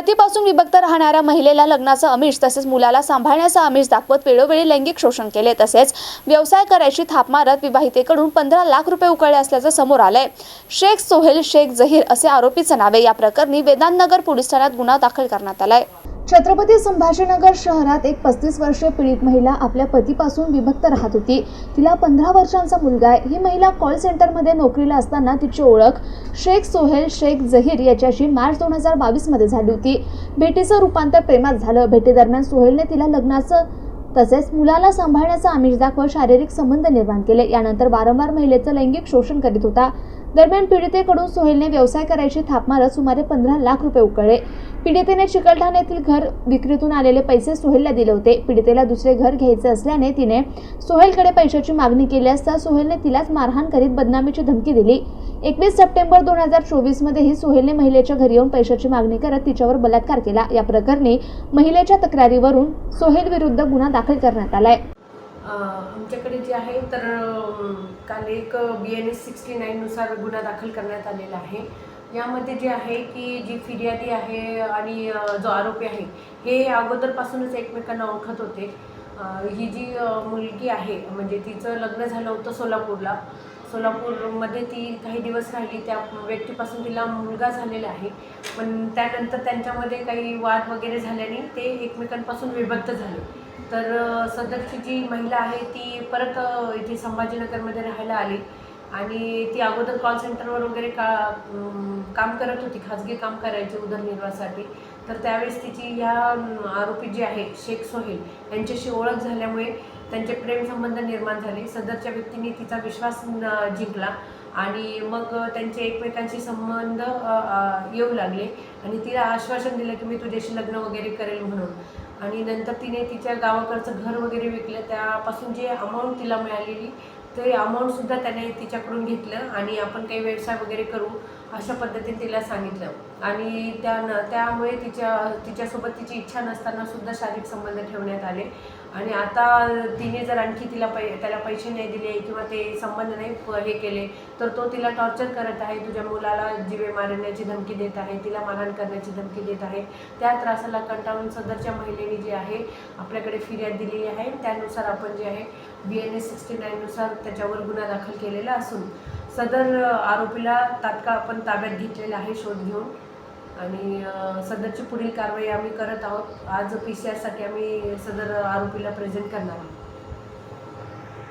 पतीपासून विभक्त राहणाऱ्या महिलेला लग्नाचं आमिष तसेच मुलाला सांभाळण्याचं आमिष दाखवत वेळोवेळी लैंगिक शोषण केले. तसेच व्यवसाय करायची थाप मारत विवाहितेकडून पंधरा लाख रुपये उकळले असल्याचं समोर आलंय. शेख सोहेल शेख जहीर असे आरोपीचं नावे या प्रकरणी वेदांतनगर पोलीस ठाण्यात गुन्हा दाखल करण्यात आलाय. छत्रपती संभाजीनगर शहरात एक पस्तीस वर्षीय पीडित महिला आपल्या पतीपासून विभक्त राहत होती. तिला पंधरा वर्षांचा मुलगा आहे. ही महिला कॉल सेंटरमध्ये नोकरीला असताना तिची ओळख शेख सोहेल शेख जहीर याच्याशी मार्च दोन हजार बावीसमध्ये झाली होती. भेटीचं रूपांतर प्रेमात झालं. भेटीदरम्यान सोहेलने तिला लग्नाचं तसेच मुलाला सांभाळण्याचं आमिष दाखवत शारीरिक संबंध निर्माण केले. यानंतर वारंवार महिलेचं लैंगिक शोषण करीत होता. दरम्यान पीडितेकडून सोहेलने व्यवसाय करायची थाप मारत सुमारे पंधरा लाख रुपये उकळले. पीडितेने चिकलठाण येथील घर विक्रीतून आलेले पैसे सोहेलला दिले होते. पीडितेला दुसरे घर घ्यायचे असल्याने तिने सोहेलकडे पैशाची मागणी केली असता सोहेलने तिलाच मारहाण करीत बदनामीची धमकी दिली. एकवीस सप्टेंबर दोन हजार चोवीसमध्येही सोहेलने महिलेच्या घरी येऊन पैशाची मागणी करत तिच्यावर बलात्कार केला. या प्रकरणी महिलेच्या तक्रारीवरून सोहेल विरुद्ध गुन्हा दाखल करण्यात आलाय. आमच्याकडे जे आहे तर काल एक बी एन एस सिक्स्टी नाईननुसार गुन्हा दाखल करण्यात आलेला आहे. यामध्ये जे आहे की जी फिर्यादी आहे आणि जो आरोपी आहे हे अगोदरपासूनच एकमेकांना ओळखत होते. ही जी मुलगी आहे म्हणजे तिचं लग्न झालं होतं सोलापूरला. सोलापूरमध्ये ती काही दिवस राहिली त्या व्यक्तीपासून तिला मुलगा झालेला आहे. पण त्यानंतर त्यांच्यामध्ये काही वाद वगैरे झाल्याने ते एकमेकांपासून विभक्त झाले. तर सदरची जी महिला आहे ती परत इथे संभाजीनगरमध्ये राहायला आली. आणि ती अगोदर कॉल सेंटरवर वगैरे का काम करत होती खाजगी काम करायची उदरनिर्वाहासाठी. तर त्यावेळेस तिची ह्या आरोपी जे आहे शेख सोहेल यांच्याशी ओळख झाल्यामुळे त्यांचे प्रेमसंबंध निर्माण झाले. सदरच्या व्यक्तीने तिचा विश्वास जिंकला आणि मग त्यांचे एकमेकांशी संबंध येऊ लागले. आणि तिला आश्वासन दिलं की मी तुझ्याशी लग्न वगैरे करेल म्हणून. आणि नंतर तिने तिच्या गावाकडचं घर वगैरे विकलं. त्यापासून जे अमाऊंट तिला मिळालेली ते अमाऊंटसुद्धा त्याने तिच्याकडून घेतलं आणि आपण काही व्यवसाय वगैरे करू अशा पद्धतीने तिला सांगितलं. आणि त्या त्यामुळे तिच्या तिच्यासोबत तिची इच्छा नसतानासुद्धा शारीरिक संबंध ठेवण्यात आले. आणि आता तिने जर आणखी तिला पै त्याला पैसे नाही दिले किंवा ते संबंध नाही हे केले तर तो तिला टॉर्चर करत आहे. तुझ्या मुलाला जीवे मारण्याची धमकी देत आहे तिला मारहाण करण्याची धमकी देत आहे. त्या त्रासाला कंटाळून सदरच्या महिलेने जे आहे आपल्याकडे फिर्याद दिलेली आहे. त्यानुसार आपण जे आहे बी एन एस सिक्स्टी नाईननुसार त्याच्यावर गुन्हा दाखल केलेला असून सदर आरोपीला तात्काळ आपण ताब्यात घेतलेला आहे शोध घेऊन. आणि सदरची पुढील कारवाई आम्ही करत आहोत. आज पी सी आरसाठी आम्ही सदर आरोपीला प्रेझेंट करणार आहोत.